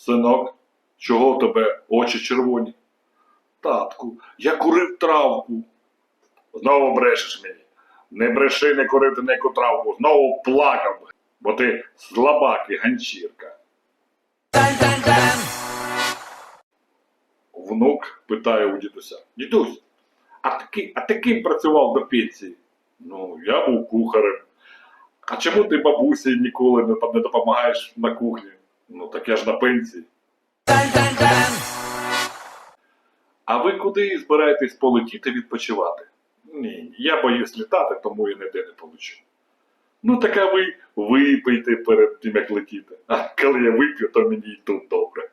Синок, чого в тебе очі червоні? Татку, я курив травку. Знову брешеш мені. Не бреши, не курити ніяку травку. Знову плакав, бо ти слабак і ганчірка. Внук питає у дідуся. Дідусь, а ти, а ти працював до пенсії? Ну, я був кухарем. А чому ти бабусі ніколи не допомагаєш на кухні? Ну так я ж на пенсії. А ви куди збираєтесь полетіти відпочивати? Ні, я боюсь літати, тому і ніде не получу. Ну так а ви випийте перед тим, як летіти. А коли я вип'ю, то мені й тут добре.